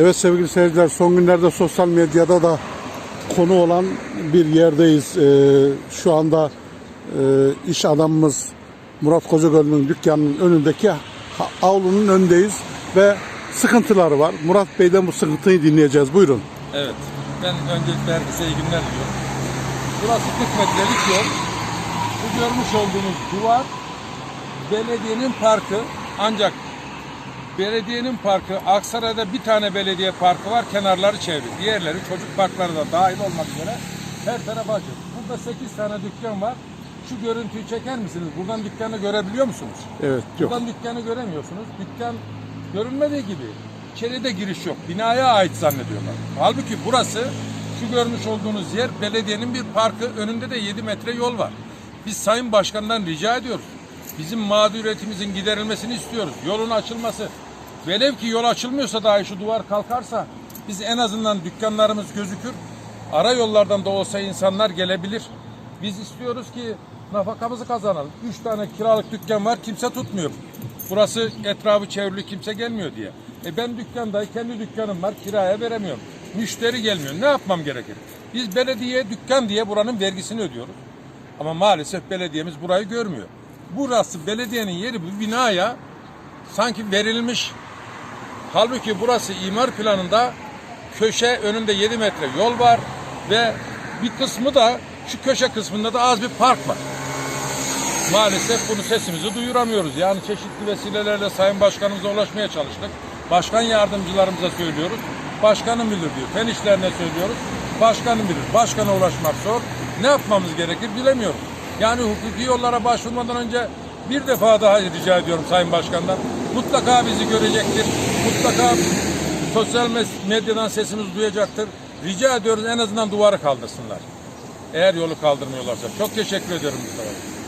Evet sevgili seyirciler son günlerde sosyal medyada da konu olan bir yerdeyiz. Ee, şu anda e, iş adamımız Murat Kocagöl'ün dükkanının önündeki avlunun önündeyiz ve sıkıntıları var. Murat Bey'den bu sıkıntıyı dinleyeceğiz. Buyurun. Evet. Ben öncelikle herkese iyi günler diliyorum. Burası 40 metrelik yol. Bu görmüş olduğunuz duvar belediyenin parkı ancak belediyenin parkı Aksaray'da bir tane belediye parkı var kenarları çevri. Diğerleri çocuk parkları da dahil olmak üzere her taraf açık. Burada 8 tane dükkan var. Şu görüntüyü çeker misiniz? Buradan dükkanı görebiliyor musunuz? Evet yok. Buradan dükkanı göremiyorsunuz. Dükkan görünmediği gibi içeride giriş yok. Binaya ait zannediyorlar. Halbuki burası şu görmüş olduğunuz yer belediyenin bir parkı. Önünde de 7 metre yol var. Biz Sayın Başkan'dan rica ediyoruz. Bizim mağduriyetimizin giderilmesini istiyoruz. Yolun açılması. Velev ki yol açılmıyorsa dahi şu duvar kalkarsa biz en azından dükkanlarımız gözükür. Ara yollardan da olsa insanlar gelebilir. Biz istiyoruz ki nafakamızı kazanalım. Üç tane kiralık dükkan var kimse tutmuyor. Burası etrafı çevrili kimse gelmiyor diye. E ben dükkanda kendi dükkanım var kiraya veremiyorum. Müşteri gelmiyor. Ne yapmam gerekir? Biz belediye dükkan diye buranın vergisini ödüyoruz. Ama maalesef belediyemiz burayı görmüyor. Burası belediyenin yeri bu binaya sanki verilmiş. Halbuki burası imar planında köşe önünde 7 metre yol var ve bir kısmı da şu köşe kısmında da az bir park var. Maalesef bunu sesimizi duyuramıyoruz. Yani çeşitli vesilelerle Sayın Başkanımıza ulaşmaya çalıştık. Başkan yardımcılarımıza söylüyoruz. Başkanım bilir diyor. Fen işlerine söylüyoruz. Başkanım bilir. Başkana ulaşmak zor. Ne yapmamız gerekir bilemiyorum. Yani hukuki yollara başvurmadan önce bir defa daha rica ediyorum Sayın Başkan'dan. Mutlaka bizi görecektir. Mutlaka sosyal medyadan sesimizi duyacaktır. Rica ediyoruz en azından duvarı kaldırsınlar. Eğer yolu kaldırmıyorlarsa. Çok teşekkür ediyorum Mustafa.